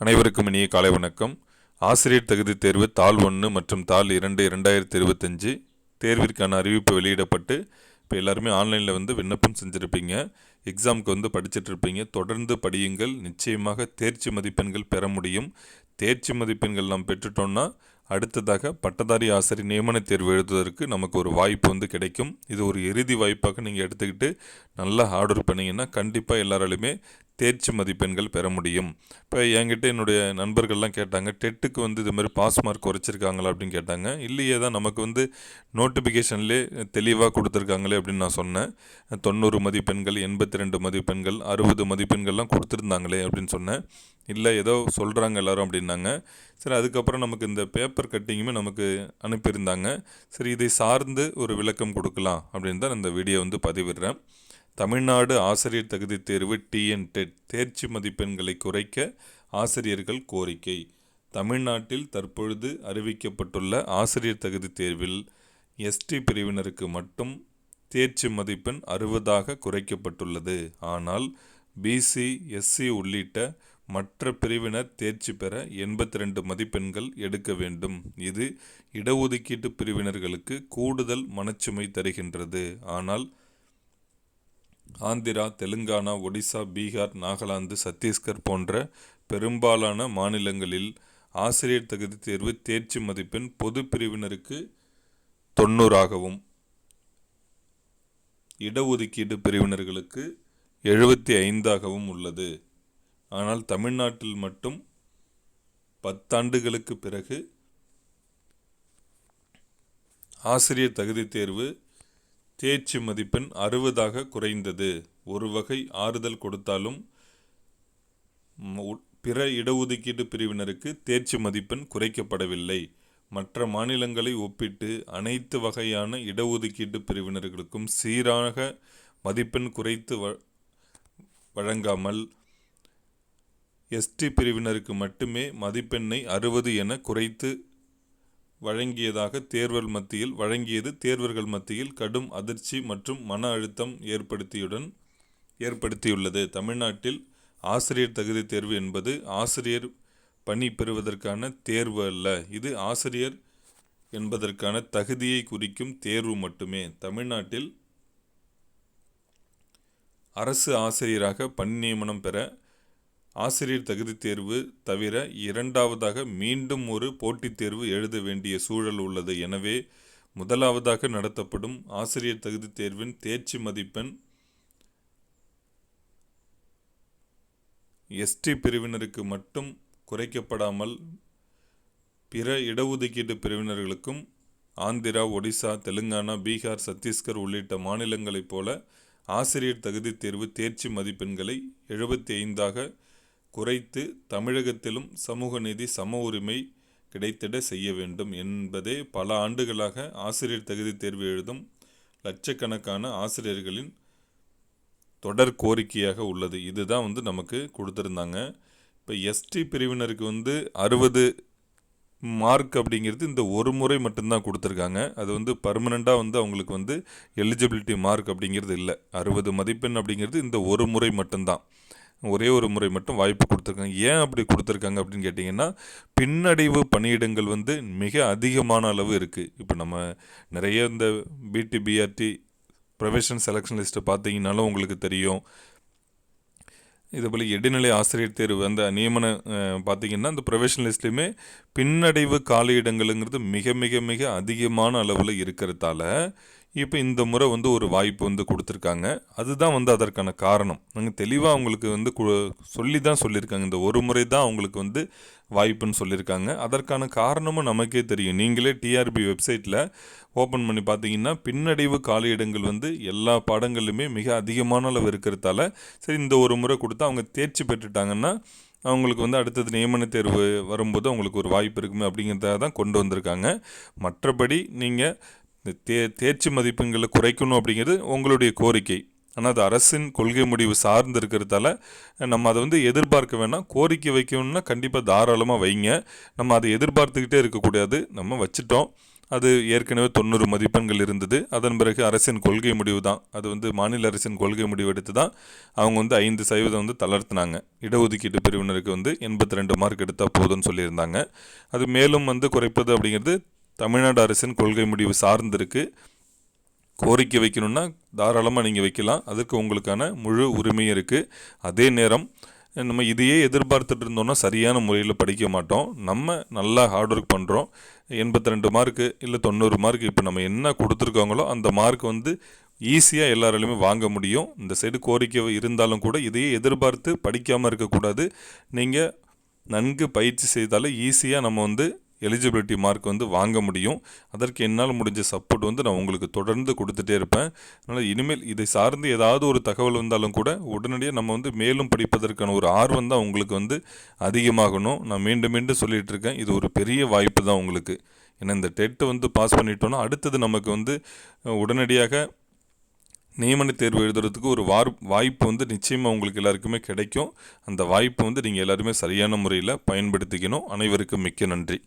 அனைவருக்கும் இனிய காலை வணக்கம். ஆசிரியர் தகுதி தேர்வு தாள் ஒன்று மற்றும் தாள் இரண்டு இரண்டாயிரத்தி இருபத்தஞ்சு தேர்விற்கான அறிவிப்பு வெளியிடப்பட்டு இப்போ எல்லாருமே ஆன்லைனில் வந்து விண்ணப்பம் செஞ்சுருப்பீங்க. எக்ஸாமுக்கு வந்து படிச்சுட்டு இருப்பீங்க தொடர்ந்து படியுங்கள். நிச்சயமாக தேர்ச்சி மதிப்பெண்கள் பெற முடியும். தேர்ச்சி மதிப்பெண்கள் நாம் பெற்றுட்டோம்னா அடுத்ததாக பட்டதாரி ஆசிரியர் நியமன தேர்வு எழுதுவதற்கு நமக்கு ஒரு வாய்ப்பு வந்து கிடைக்கும். இது ஒரு இறுதி வாய்ப்பாக நீங்கள் எடுத்துக்கிட்டு நல்லா ஹார்ட் ஒர்க் பண்ணிங்கன்னா கண்டிப்பாக எல்லாராலையுமே தேர்ச்சி மதிப்பெண்கள் பெற முடியும். இப்போ என்கிட்ட என்னுடைய நண்பர்கள்லாம் கேட்டாங்க டெட்டுக்கு வந்து இது மாதிரி பாஸ் மார்க் குறைச்சிருக்காங்களா? அப்படின்னு கேட்டாங்க. இல்லையே தான் நமக்கு வந்து நோட்டிஃபிகேஷன்லே தெளிவாக கொடுத்துருக்காங்களே அப்படின்னு நான் சொன்னேன். தொண்ணூறு மதிப்பெண்கள் எண்பத்தி ரெண்டு மதிப்பெண்கள் அறுபது மதிப்பெண்கள்லாம் கொடுத்துருந்தாங்களே அப்படின்னு சொன்னேன். இல்லை ஏதோ சொல்கிறாங்க எல்லாரும் அப்படின்னாங்க. சரி அதுக்கப்புறம் நமக்கு இந்த பேப்பர் கட்டிங்குமே நமக்கு அனுப்பியிருந்தாங்க. சரி இதை சார்ந்து ஒரு விளக்கம் கொடுக்கலாம் அப்படின்னு தான் இந்த வீடியோ வந்து பதிவிடுறேன். தமிழ்நாடு ஆசிரியர் தகுதி தேர்வு டிஎன் டெட் தேர்ச்சி மதிப்பெண்களை குறைக்க ஆசிரியர்கள் கோரிக்கை. தமிழ்நாட்டில் தற்பொழுது அறிவிக்கப்பட்டுள்ள ஆசிரியர் தகுதி தேர்வில் எஸ்டி பிரிவினருக்கு மட்டும் தேர்ச்சி மதிப்பெண் அறுபதாக குறைக்கப்பட்டுள்ளது. ஆனால் பிசி எஸ்சி உள்ளிட்ட மற்ற பிரிவினர் தேர்ச்சி பெற எண்பத்தி ரெண்டு மதிப்பெண்கள் எடுக்க வேண்டும். இது இடஒதுக்கீட்டு பிரிவினர்களுக்கு கூடுதல் மனச்சுமை தருகின்றது. ஆனால் ஆந்திரா தெலுங்கானா ஒடிசா பீகார் நாகாலாந்து சத்தீஸ்கர் போன்ற பெரும்பாலான மாநிலங்களில் ஆசிரியர் தகுதி தேர்வு தேர்ச்சி மதிப்பெண் பொது பிரிவினருக்கு தொண்ணூறாகவும் இடஒதுக்கீடு பிரிவினர்களுக்கு எழுபத்தி ஐந்தாகவும் உள்ளது. ஆனால் தமிழ்நாட்டில் மட்டும் பத்தாண்டுகளுக்கு பிறகு ஆசிரியர் தகுதி தேர்வு தேர்ச்சி மதிப்பெண் அறுபதாக குறைந்தது. ஒரு வகை ஆறுதல் கொடுத்தாலும் பிற இடஒதுக்கீடு பிரிவினருக்கு தேர்ச்சி மதிப்பெண் குறைக்கப்படவில்லை. மற்ற மாநிலங்களை ஒப்பிட்டு அனைத்து வகையான இடஒதுக்கீட்டு பிரிவினர்களுக்கும் சீராக மதிப்பெண் குறைத்து வ- வழங்காமல் எஸ்டி பிரிவினருக்கு மட்டுமே மதிப்பெண்ணை அறுபது என குறைத்து வழங்கியதாக தேர்வர் மத்தியில் வழங்கியது தேர்வர்கள் மத்தியில் கடும் அதிர்ச்சி மற்றும் மன அழுத்தம் ஏற்படுத்தியுடன் ஏற்படுத்தியுள்ளது. தமிழ்நாட்டில் ஆசிரியர் தகுதி தேர்வு என்பது ஆசிரியர் பணி பெறுவதற்கான தேர்வு அல்ல. இது ஆசிரியர் என்பதற்கான தகுதியை குறிக்கும் தேர்வு மட்டுமே. தமிழ்நாட்டில் அரசு ஆசிரியராக பணி நியமனம் பெற ஆசிரியர் தகுதி தேர்வு தவிர இரண்டாவதாக மீண்டும் ஒரு போட்டித் தேர்வு எழுத வேண்டிய சூழல் உள்ளது. எனவே முதலாவதாக நடத்தப்படும் ஆசிரியர் தகுதி தேர்வின் தேர்ச்சி மதிப்பெண் எஸ்டி பிரிவினருக்கு மட்டும் குறைக்கப்படாமல் பிற இடஒதுக்கீட்டு பிரிவினர்களுக்கும் ஆந்திரா ஒடிசா தெலுங்கானா பீகார் சத்தீஸ்கர் உள்ளிட்ட மாநிலங்களைப் போல ஆசிரியர் தகுதி தேர்வு தேர்ச்சி மதிப்பெண்களை எழுபத்தி ஐந்தாக குறைத்து தமிழகத்திலும் சமூக நீதி சம உரிமை கிடைத்திட செய்ய வேண்டும் என்பதே பல ஆண்டுகளாக ஆசிரியர் தகுதி தேர்வு எழுதும் லட்சக்கணக்கான ஆசிரியர்களின் தொடர் கோரிக்கையாக உள்ளது. இதுதான் வந்து நமக்கு கொடுத்துருந்தாங்க. இப்போ எஸ்டி பிரிவினருக்கு வந்து அறுபது மார்க் அப்படிங்கிறது இந்த ஒரு முறை மட்டும்தான் கொடுத்துருக்காங்க. அது வந்து பர்மனெண்ட்டாக வந்து அவங்களுக்கு வந்து எலிஜிபிலிட்டி மார்க் அப்படிங்கிறது இல்லை. அறுபது மதிப்பெண் அப்படிங்கிறது இந்த ஒரு முறை மட்டும்தான். ஒரே ஒரு முறை மட்டும் வாய்ப்பு கொடுத்துருக்காங்க. ஏன் அப்படி கொடுத்துருக்காங்க அப்படின்னு கேட்டிங்கன்னா பின்னடைவு பணியிடங்கள் வந்து மிக அதிகமான அளவு இருக்குது இப்போ நம்ம நிறைய இந்த பிடி பிஆர்டி ப்ரொஃபஷனல் செலெக்ஷன் லிஸ்ட்டை பார்த்தீங்கனாலும் உங்களுக்கு தெரியும். இதுபோல் இடைநிலை ஆசிரியர் தேர்வு அந்த நியமன பார்த்திங்கன்னா பார்த்தீங்கன்னா அந்த ப்ரொஃபஷனல் லிஸ்ட்லேயுமே பின்னடைவு காலியிடங்கள்ங்கிறது மிக மிக மிக அதிகமான அளவில் இருக்கிறதால இப்போ இந்த முறை வந்து ஒரு வாய்ப்பு வந்து கொடுத்துருக்காங்க. அதுதான் வந்து அதற்கான காரணம். நாங்கள் தெளிவாக அவங்களுக்கு வந்து கு சொல்லி தான் சொல்லியிருக்காங்க. இந்த ஒரு முறை தான் அவங்களுக்கு வந்து வாய்ப்புன்னு சொல்லியிருக்காங்க. அதற்கான காரணமும் நமக்கே தெரியும். நீங்களே டிஆர்பி வெப்சைட்டில் ஓப்பன் பண்ணி பார்த்தீங்கன்னா பின்னடைவு காலியிடங்கள் வந்து எல்லா பாடங்கள்லையுமே மிக அதிகமான அளவு இருக்கிறதால சரி இந்த ஒரு முறை கொடுத்தா அவங்க தேர்ச்சி பெற்றுட்டாங்கன்னா அவங்களுக்கு வந்து அடுத்தது நியமன தேர்வு வரும்போது அவங்களுக்கு ஒரு வாய்ப்பு இருக்குமே அப்படிங்கிறத தான் கொண்டு வந்திருக்காங்க. மற்றபடி நீங்கள் இந்த தே தேர்ச்சி மதிப்பெண்களை குறைக்கணும் அப்படிங்கிறது உங்களுடைய கோரிக்கை. ஆனால் அது அரசின் கொள்கை முடிவு சார்ந்து இருக்கிறதால நம்ம அதை வந்து எதிர்பார்க்க வேணாம். கோரிக்கை வைக்கணும்னா கண்டிப்பாக தாராளமாக வைங்க. நம்ம அதை எதிர்பார்த்துக்கிட்டே இருக்கக்கூடாது. நம்ம வச்சுட்டோம். அது ஏற்கனவே தொண்ணூறு மதிப்பெண்கள் இருந்தது. அதன் பிறகு அரசின் கொள்கை முடிவு தான். அது வந்து மாநில அரசின் கொள்கை முடிவு எடுத்து தான் அவங்க வந்து ஐந்து சதவீதம் வந்து தளர்த்தினாங்க. இடஒதுக்கீட்டு பிரிவினருக்கு வந்து எண்பத்தி ரெண்டு மார்க் எடுத்தால் போதும்னு சொல்லியிருந்தாங்க. அது மேலும் வந்து குறைப்பது அப்படிங்கிறது தமிழ்நாடு அரசின் கொள்கை முடிவு சார்ந்திருக்கு. கோரிக்கை வைக்கணும்னா தாராளமாக நீங்கள் வைக்கலாம். அதுக்கு உங்களுக்கான முழு உரிமையும் இருக்குது அதே நேரம் நம்ம இதையே எதிர்பார்த்துட்டு இருந்தோம்னா சரியான முறையில் படிக்க மாட்டோம். நம்ம நல்லா ஹார்ட் ஒர்க் பண்ணுறோம் எண்பத்தி ரெண்டு மார்க்கு இல்லை தொண்ணூறு மார்க் இப்போ நம்ம என்ன கொடுத்துருக்காங்களோ அந்த மார்க் வந்து ஈஸியாக எல்லாராலையுமே வாங்க முடியும். இந்த சைடு கோரிக்கை இருந்தாலும் கூட இதையே எதிர்பார்த்து படிக்காமல் இருக்கக்கூடாது. நீங்கள் நன்கு பயிற்சி செய்தாலே ஈஸியாக நம்ம வந்து எலிஜிபிலிட்டி மார்க் வந்து வாங்க முடியும். அதற்கு என்னால் முடிஞ்ச சப்போர்ட் வந்து நான் உங்களுக்கு தொடர்ந்து கொடுத்துட்டே இருப்பேன். அதனால் இனிமேல் இதை சார்ந்து ஏதாவது ஒரு தகவல் வந்தாலும் கூட உடனடியாக நம்ம வந்து மேலும் படிப்பதற்கான ஒரு ஆர்வம் தான் உங்களுக்கு வந்து அதிகமாகணும். நான் மீண்டும் மீண்டும் சொல்லிகிட்டு இருக்கேன். இது ஒரு பெரிய வாய்ப்பு தான் உங்களுக்கு. ஏன்னா இந்த டெட்டை வந்து பாஸ் பண்ணிட்டோன்னா அடுத்தது நமக்கு வந்து உடனடியாக நியமன தேர்வு எழுதுறதுக்கு ஒரு வார் வாய்ப்பு வந்து நிச்சயமாக உங்களுக்கு எல்லாருக்குமே கிடைக்கும். அந்த வாய்ப்பு வந்து நீங்கள் எல்லாருமே சரியான முறையில் பயன்படுத்திக்கணும். அனைவருக்கும் மிக்க நன்றி.